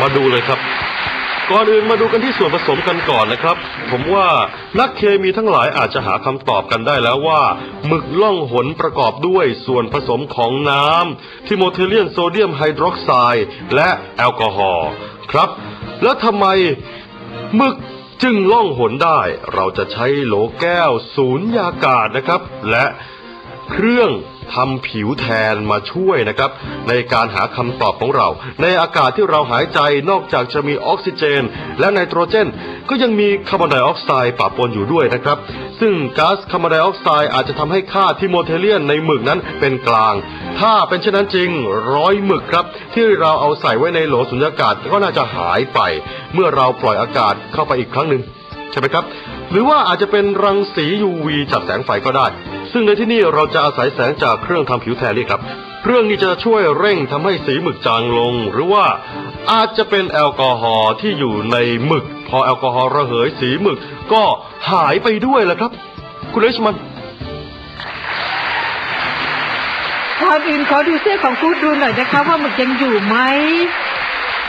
มาดูเลยครับ ก่อนอื่นมาดูกันที่ส่วนผสมกันก่อนนะครับ ผมว่านักเคมีทั้งหลายอาจจะหาคำตอบกันได้แล้วว่าหมึกล่องหนประกอบด้วยส่วนผสมของน้ำทิโมเทเลียนโซเดียมไฮดรอกไซด์และแอลกอฮอล์ครับ แล้วทำไมหมึกจึงล่องหนได้ เราจะใช้โหลแก้ว สูญญากาศนะครับ และเครื่อง ทำผิวแทนมาช่วยนะครับ ในการหาคำตอบของเรา ในอากาศที่เราหายใจนอกจากจะมีออกซิเจน และไนโตรเจน ก็ยังมีคาร์บอนไดออกไซด์ปะปนอยู่ด้วยนะครับ ซึ่งก๊าซคาร์บอนไดออกไซด์อาจจะทำให้ค่าทิโมเทเลียนในหมึกนั้นเป็นกลาง ถ้าเป็นเช่นนั้นจริงร้อยหมึกครับ ที่เราเอาใส่ไว้ในโหลสุญญากาศก็น่าจะหายไป เมื่อเราปล่อยอากาศเข้าไปอีกครั้งหนึ่งใช่ไหมครับ หรือว่าอาจจะเป็นรังสี UV จากแสงไฟก็ได้ ซึ่งในที่นี่เราจะอาศัยแสงจากเครื่องทำผิวแทนนี่ครับ เครื่องนี้จะช่วยเร่งทำให้สีหมึกจางลง หรือว่าอาจจะเป็นแอลกอฮอล์ที่อยู่ในหมึก พอแอลกอฮอล์ระเหยสีหมึกก็หายไปด้วยแหละครับ คุณเลชมันก่อนอื่นขอดูเสื้อของกูดดูหน่อยนะคะว่าหมึกยังอยู่ไหม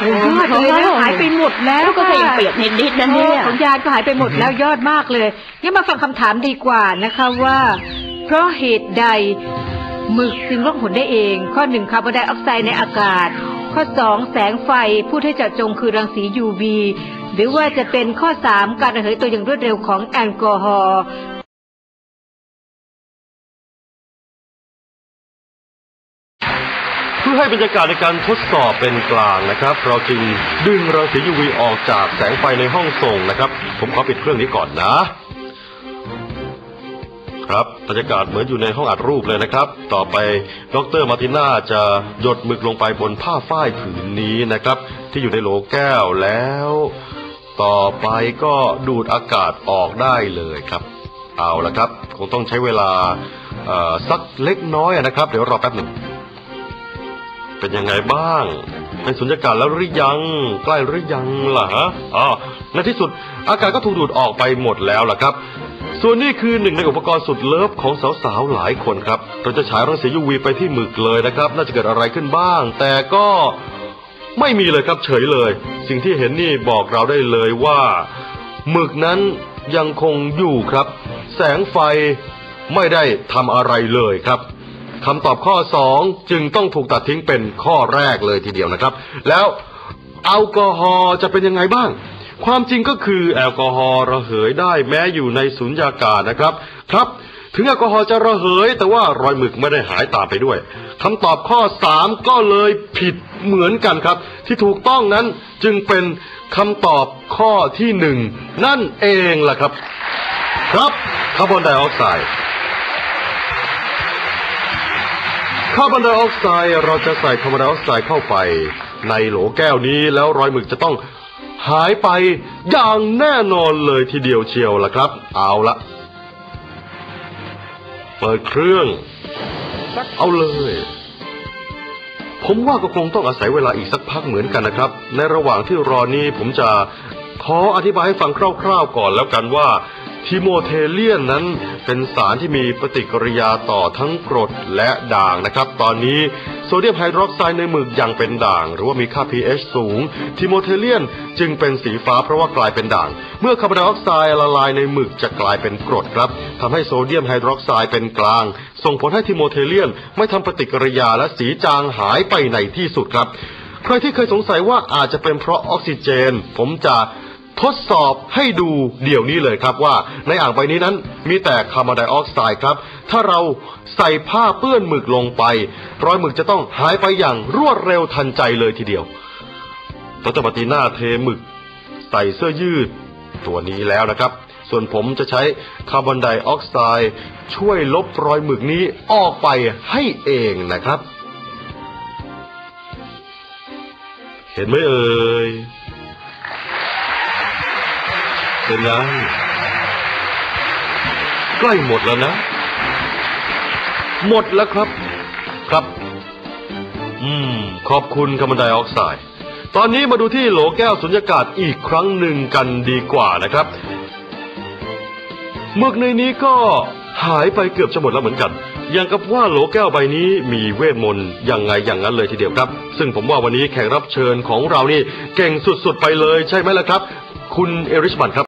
ยอดเลยนะหายไปหมดแล้วก็เพลงเปียกนิดๆนะเนี่ยโอ้ของยานก็หายไปหมดแล้วยอดมากเลยงั้นมาฟังคำถามดีกว่านะคะว่า เพราะเหตุใดหมึกจึงล่องหนได้เอง ข้อหนึ่งคาร์บอนไดออกไซด์ในอากาศ ข้อสองแสงไฟพูดให้เจาะจงคือรังสี UV หรือว่าจะเป็นข้อสามการระเหยตัวอย่างรวดเร็วของแอลกอฮอล์ ให้บรรยากาศในการทดสอบเป็นกลางนะครับ เราจึงดึงรังสี UV ออกจากแสงไฟในห้องส่งนะครับ ผมขอปิดเครื่องนี้ก่อนนะ ครับบรรยากาศเหมือนอยู่ในห้องอัดรูปเลยนะครับ ต่อไปดรมาติน่าจะหยดหมึกลงไปบนผ้าฝ้ายผืนนี้นะครับ ที่อยู่ในโหลแก้วแล้ว ต่อไปก็ดูดอากาศออกได้เลยครับ เอาละครับ คงต้องใช้เวลาสักเล็กน้อยนะครับ เดี๋ยวรอแป๊บหนึ่ง เป็นยังไงบ้าง เป็นสุญญากาศแล้วหรือยัง ใกล้หรือยังล่ะฮะอ๋อในที่สุดอากาศก็ถูกดูดออกไปหมดแล้วล่ะครับ ส่วนนี้คือหนึ่งในอุปกรณ์สุดเลิฟของสาวๆหลายคนครับ เราจะฉายรังสี UV ไปที่หมึกเลยนะครับ น่าจะเกิดอะไรขึ้นบ้าง แต่ก็ไม่มีเลยครับเฉยเลย สิ่งที่เห็นนี่บอกเราได้เลยว่าหมึกนั้นยังคงอยู่ครับ แสงไฟไม่ได้ทำอะไรเลยครับ คำตอบข้อ 2 จึงต้องถูกตัดทิ้งเป็นข้อแรกเลยทีเดียวนะครับ แล้วแอลกอฮอล์จะเป็นยังไงบ้าง ความจริงก็คือแอลกอฮอล์ระเหยได้แม้อยู่ในสุญญากาศนะครับ ครับ ถึงแอลกอฮอล์จะระเหย แต่ว่ารอยหมึกไม่ได้หายตามไปด้วยคำตอบข้อ 3 ก็เลยผิดเหมือนกันครับ ที่ถูกต้องนั้นจึงเป็นคำตอบข้อที่หนึ่งนั่นเองล่ะครับ ครับคาร์บอนไดออกไซด์ คาร์บอนไดออกไซด์เราจะใส่คาร์บอนไดออกไซด์เข้าไป ในโหลแก้วนี้แล้วรอยหมึกจะต้องหายไปอย่างแน่นอนเลยทีเดียวเชียวล่ะครับ เอาละเปิดเครื่อง เอาเลย ผมว่าก็คงต้องอาศัยเวลาอีกสักพักเหมือนกันนะครับ ในระหว่างที่รอนี้ผมจะขออธิบายให้ฟังคร่าวๆก่อนแล้วกันว่า ทิโมเทเลียนนั้นเป็นสารที่มีปฏิกิริยาต่อทั้งกรดและด่างนะครับ ตอนนี้โซเดียมไฮดรอกไซด์ในหมึกยังเป็นด่าง หรือว่ามีค่า pH สูง ทิโมเทเลียนจึงเป็นสีฟ้าเพราะว่ากลายเป็นด่าง เมื่อคาร์บอนไดออกไซด์ละลายในหมึกจะกลายเป็นกรดครับทำให้โซเดียมไฮดรอกไซด์เป็นกลาง ส่งผลให้ทิโมเทเลียนไม่ทำปฏิกิริยาและสีจางหายไปในที่สุดครับ ใครที่เคยสงสัยว่าอาจจะเป็นเพราะออกซิเจน ผมจะ ทดสอบให้ดูเดี๋ยวนี้เลยครับว่า ในอ่างใบนี้นั้นมีแต่คาร์บอนไดออกไซด์ครับ ถ้าเราใส่ผ้าเปื้อนหมึกลงไป รอยหมึกจะต้องหายไปอย่างรวดเร็วทันใจเลยทีเดียวดรมาร์ติน่าเทหมึก ใส่เสื้อยืด ตัวนี้แล้วนะครับ ส่วนผมจะใช้คาร์บอนไดออกไซด์ช่วยลบรอยหมึกนี้ออกไปให้เองนะครับ เห็นไหมเอ่ย เป็นไงใกล้หมดแล้วนะ หมดแล้วครับ ครับ อืม ขอบคุณคาร์บอนไดออกไซด์ตอนนี้มาดูที่โหลแก้วสุญญากาศอีกครั้งหนึ่งกันดีกว่านะครับหมึกในนี้ก็หายไปเกือบจะหมดแล้วเหมือนกัน อย่างกับว่าโหลแก้วใบนี้มีเวทมนต์ยังไงอย่างนั้นเลยทีเดียวครับ ซึ่งผมว่าวันนี้แขกรับเชิญของเรานี่ เก่งสุดๆไปเลยใช่ไหมล่ะครับ คุณเอริชมันครับ